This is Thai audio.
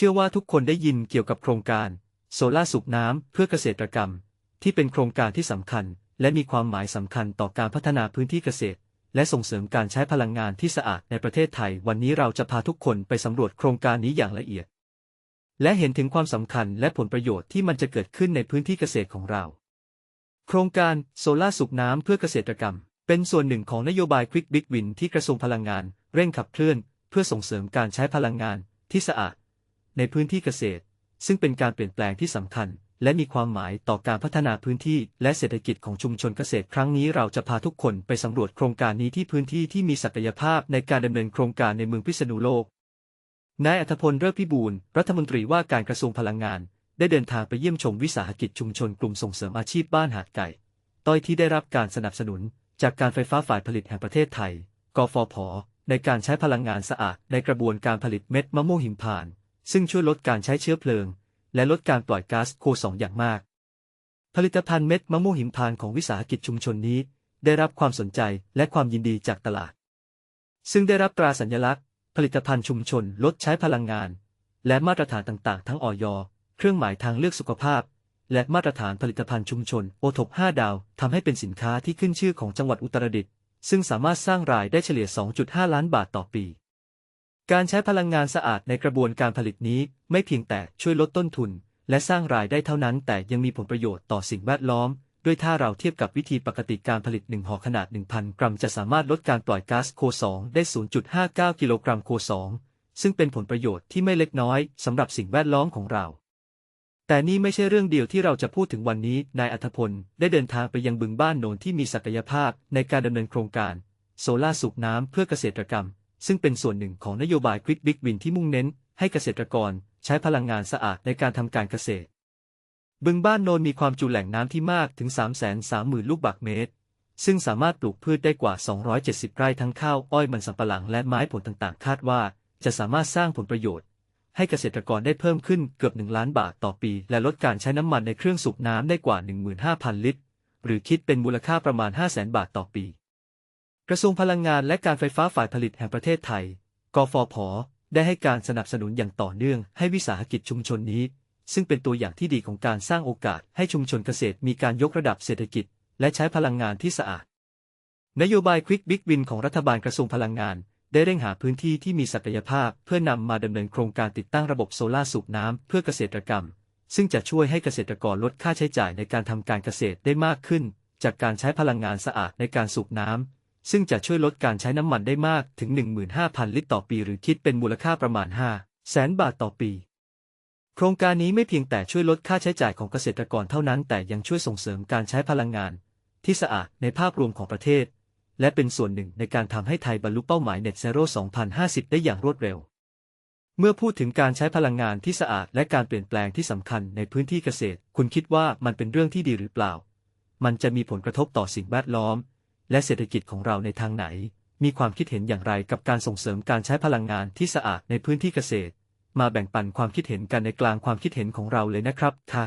ชื่อว่าทุกคนได้ยินเกี่ยวกับโครงการ โซลาสูบน้ำเพื่อเกษตรกรรม ที่เป็นโครงการที่สำคัญ และมีความหมายสำคัญต่อการพัฒนาพื้นที่เกษตร และส่งเสริมการใช้พลังงานที่สะอาดในประเทศไทย วันนี้เราจะพาทุกคนไปสำรวจโครงการนี้อย่างละเอียด และเห็นถึงความสำคัญและผลประโยชน์ที่มันจะเกิดขึ้นในพื้นที่เกษตรของเรา โครงการโซลาสูบน้ำเพื่อเกษตรกรรม เป็นส่วนหนึ่งของนโยบาย Quick Big Win ที่กระทรวงพลังงาน เร่งขับเคลื่อน เพื่อส่งเสริมการใช้พลังงานที่สะอาด ในพื้นที่เกษตร ซึ่งเป็นการเปลี่ยนแปลงที่สำคัญ และมีความหมายต่อการพัฒนาพื้นที่และเศรษฐกิจของชุมชนเกษตร ครั้งนี้เราจะพาทุกคนไปสำรวจโครงการนี้ที่พื้นที่ที่มีศักยภาพในการดำเนินโครงการในเมืองพิษณุโลกนายอัธพลเลิศพิบูลรัฐมนตรีว่าการกระทรวงพลังงาน ได้เดินทางไปเยี่ยมชมวิสาหกิจชุมชนกลุ่มส่งเสริมอาชีพบ้านหาดไก่ ต้อยที่ได้รับการสนับสนุน จากการไฟฟ้าฝ่ายผลิตแห่งประเทศไทย กฟผ ในการใช้พลังงานสะอาดในกระบวนการผลิตเม็ดมะม่วงหิมพานต์ ซึ่งช่วยลดการใช้เชื้อเพลิง และลดการปล่อยก๊าซโคสองอย่างมาก ผลิตภัณฑ์เม็ดมะม่วงหิมพานต์ของวิสาหกิจชุมชนนี้ ได้รับความสนใจและความยินดีจากตลาด ซึ่งได้รับตราสัญลักษณ์ ผลิตภัณฑ์ชุมชนลดใช้พลังงาน และมาตรฐานต่างๆ ทั้งออยเครื่องหมายทางเลือกสุขภาพ และมาตรฐานผลิตภัณฑ์ชุมชนโอทบ5ดาวทำให้เป็นสินค้าที่ขึ้นชื่อของจังหวัดอุตรดิตถ์ซึ่งสามารถสร้างรายได้เฉลี่ย 2.5 ล้านบาทต่อปี การใช้พลังงานสะอาดในกระบวนการผลิตนี้ ไม่เพียงแต่ช่วยลดต้นทุน และสร้างรายได้เท่านั้น แต่ยังมีผลประโยชน์ต่อสิ่งแวดล้อม ด้วยถ้าเราเทียบกับวิธีปกติการผลิต1ห่อขนาด 1,000 กรัม จะสามารถลดการปล่อยก๊าซโค 2 ได้ 0.59 กิโลกรัมโค 2 ซึ่งเป็นผลประโยชน์ที่ไม่เล็กน้อยสำหรับสิ่งแวดล้อมของเรา แต่นี่ไม่ใช่เรื่องเดียวที่เราจะพูดถึงวันนี้ นายอัธพลได้เดินทางไปยังบึงบ้านโนนที่มีศักยภาพในการดำเนินโครงการ โซลาสูบน้ำเพื่อเกษตรกรรม ซึ่งเป็นส่วนหนึ่งของนโยบาย Quick Big Win ที่มุ่งเน้น ให้เกษตรกรใช้พลังงานสะอาดในการทำการเกษตร บึงบ้านโนนมีความจุแหล่งน้ำที่มากถึง 330,000 ลูกบาศก์เมตร ซึ่งสามารถปลูกพืชได้กว่า 270 ไร่ทั้งข้าวอ้อยมันสำปะหลังและไม้ผลต่างๆ คาดว่าจะสามารถสร้างผลประโยชน์ ให้เกษตรกรได้เพิ่มขึ้นเกือบ 1 ล้านบาทต่อปี และลดการใช้น้ำมันในเครื่องสูบน้ำได้กว่า 15,000 ลิตร หรือคิดเป็นมูลค่าประมาณ 500,000 บาทต่อปี กระทรวงพลังงานและการไฟฟ้าฝ่ายผลิตแห่งประเทศไทย กฟผ ได้ให้การสนับสนุนอย่างต่อเนื่องให้วิสาหกิจชุมชนนี้ ซึ่งเป็นตัวอย่างที่ดีของการสร้างโอกาสให้ชุมชนเกษตรมีการยกระดับเศรษฐกิจ และใช้พลังงานที่สะอาด นโยบาย Quick Big Win ของรัฐบาลกระทรวงพลังงาน ได้เร่งหาพื้นที่ที่มีศักยภาพ เพื่อนำมาดำเนินโครงการติดตั้งระบบโซลาร์สูบน้ำเพื่อเกษตรกรรม ซึ่งจะช่วยให้เกษตรกรลดค่าใช้จ่ายในการทำการเกษตรได้มากขึ้น จากการใช้พลังงานสะอาดในการสูบน้ำ ซึ่งจะช่วยลดการใช้น้ำมันได้มากถึง 15,000 ลิตรต่อปี หรือคิดเป็นมูลค่าประมาณ 5 แสนบาทต่อปี โครงการนี้ไม่เพียงแต่ช่วยลดค่าใช้จ่ายของเกษตรกรเท่านั้น แต่ยังช่วยส่งเสริมการใช้พลังงาน ที่สะอาดในภาพรวมของประเทศ และเป็นส่วนหนึ่งในการทำให้ไทยบรรลุเป้าหมาย Net Zero 2050 ได้อย่างรวดเร็วเมื่อพูดถึงการใช้พลังงานที่สะอาดและการเปลี่ยนแปลงที่สำคัญในพื้นที่เกษตร คุณคิดว่ามันเป็นเรื่องที่ดีหรือเปล่า มันจะมีผลกระทบต่อสิ่งแวดล้อม และเศรษฐกิจของเราในทางไหน มีความคิดเห็นอย่างไรกับการส่งเสริมการใช้พลังงานที่สะอาดในพื้นที่เกษตร มาแบ่งปันความคิดเห็นกันในกลางความคิดเห็นของเราเลยนะครับค่ะ